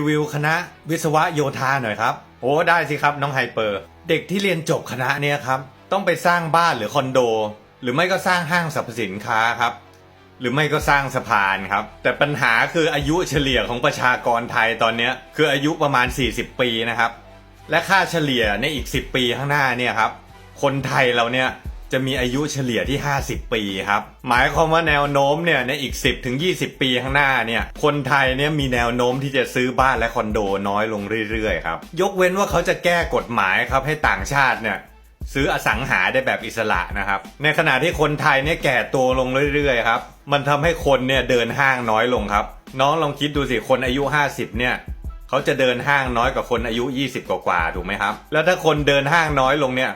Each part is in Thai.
รีวิวคณะวิศวะโยธาหน่อยครับ โอ้ได้สิครับน้องไฮเปอร์ เด็กที่เรียนจบคณะเนี้ยครับ ต้องไปสร้างบ้านหรือคอนโด หรือไม่ก็สร้างห้างสรรพสินค้าครับ หรือไม่ก็สร้างสะพานครับ แต่ปัญหาคืออายุเฉลี่ยของประชากรไทยตอนนี้คืออายุประมาณ 40 ปีนะครับ และค่าเฉลี่ยในอีก 10 ปีข้างหน้าเนี่ยครับ คนไทยเราเนี่ย จะมีอายุเฉลี่ยที่ 50 ปีครับ หมายความว่าแนวโน้มเนี่ยในอีก 10ถึง20 ปีข้างหน้าเนี่ยคนไทยเนี่ยมีแนวโน้มที่จะซื้อบ้านและคอนโดน้อยลงเรื่อยๆครับยกเว้นว่าเขาจะแก้กฎหมายครับให้ต่างชาติเนี่ยซื้ออสังหาได้แบบอิสระนะครับ ในขณะที่คนไทยเนี่ยแก่ตัวลงเรื่อยๆครับ มันทำให้คนเนี่ยเดินห้างน้อยลงครับ น้องลองคิดดูสิคนอายุ 50 เนี่ยเขาจะเดินห้างน้อยกว่าคนอายุ 20 กว่าๆถูกไหมครับ แล้วถ้าคนเดินห้างน้อยลงเนี่ย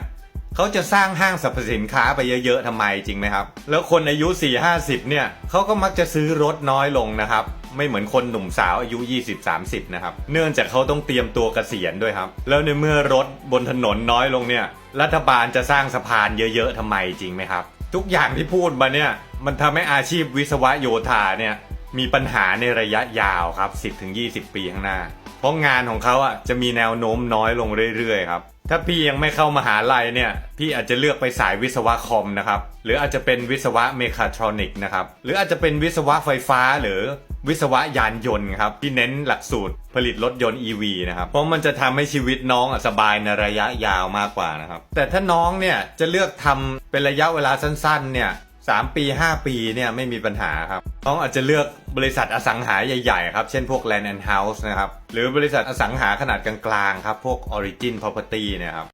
เขาจะสร้างห้างสรรพสินค้าไปเยอะๆทำไมจริงไหมครับ แล้วคนอายุ 4 50 เนี่ยเขาก็มักจะซื้อรถน้อยลงนะครับ ไม่เหมือนคนหนุ่มสาวอายุ 20-30 นะครับ เนื่องจากเขาต้องเตรียมตัวเกษียณด้วยครับ แล้วในเมื่อรถบนถนนน้อยลงเนี่ย รัฐบาลจะสร้างสะพานเยอะๆทำไมจริงไหมครับ ทุกอย่างที่พูดมาเนี่ยมันทำให้อาชีพวิศวะโยธาเนี่ยมีปัญหาในระยะยาวครับ 10-20 ปีข้างหน้า เพราะงานของเขาอะจะมีแนวโน้มน้อยลงเรื่อยๆครับ ถ้าพี่ยังไม่เข้ามหาลัยเนี่ย พี่อาจจะเลือกไปสายวิศวะคอมนะครับ หรืออาจจะเป็นวิศวะเมคาทรอนิกนะครับ หรืออาจจะเป็นวิศวะไฟฟ้าหรือวิศวะยานยนต์ครับ ที่เน้นหลักสูตรผลิตรถยนต์ EV นะครับ เพราะมันจะทำให้ชีวิตน้องอสบายในระยะยาวมากกว่านะครับ แต่ถ้าน้องเนี่ยจะเลือกทำเป็นระยะเวลาสั้นๆเนี่ย สามปีห้าปีเนี่ยไม่มีปัญหาครับน้องอาจจะเลือกบริษัทอสังหาใหญ่ๆครับ เช่นพวก Land and House นะครับ หรือบริษัทอสังหาขนาดกลางๆครับ พวก Origin Property เนะครับ